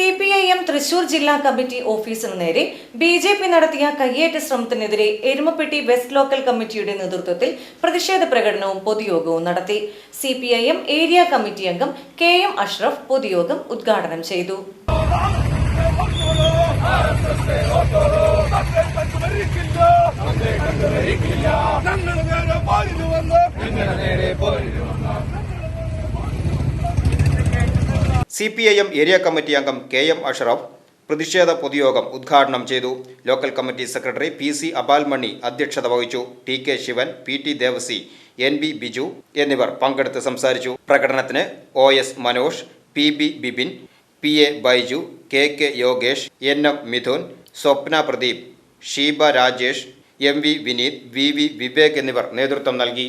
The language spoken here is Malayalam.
C P I M Thrissur ജില്ലാ കമ്മിറ്റി ഓഫീസിനു നേരെ ബി ജെ പി നടത്തിയ കയ്യേറ്റ ശ്രമത്തിനെതിരെ എരുമപ്പെട്ടി വെസ്റ്റ് ലോക്കൽ കമ്മിറ്റിയുടെ നേതൃത്വത്തിൽ പ്രതിഷേധ പ്രകടനവും പൊതുയോഗവും നടത്തി. C P I M area committee അംഗം കെ എം അഷ്റഫ് പൊതുയോഗം ഉദ്ഘാടനം ചെയ്തു. ഞങ്ങളുടെ C P I M area committee അംഗം കെ എം അഷറഫ് പ്രതിഷേധ പൊതുയോഗം ഉദ്ഘാടനം ചെയ്തു. Local committee secretary P C Abalmani അധ്യക്ഷത വഹിച്ചു. T K Sivan P T Devassy N B Biju എന്നിവർ പങ്കെടുത്ത് സംസാരിച്ചു. പ്രകടനത്തിന് O S Manosh P B Bibin P A Baiju K K Yogesh N M Mithun Swapna Pradeep Sheeba Rajesh M V Vineeth V V Vivek എന്നിവർ നേതൃത്വം നൽകി.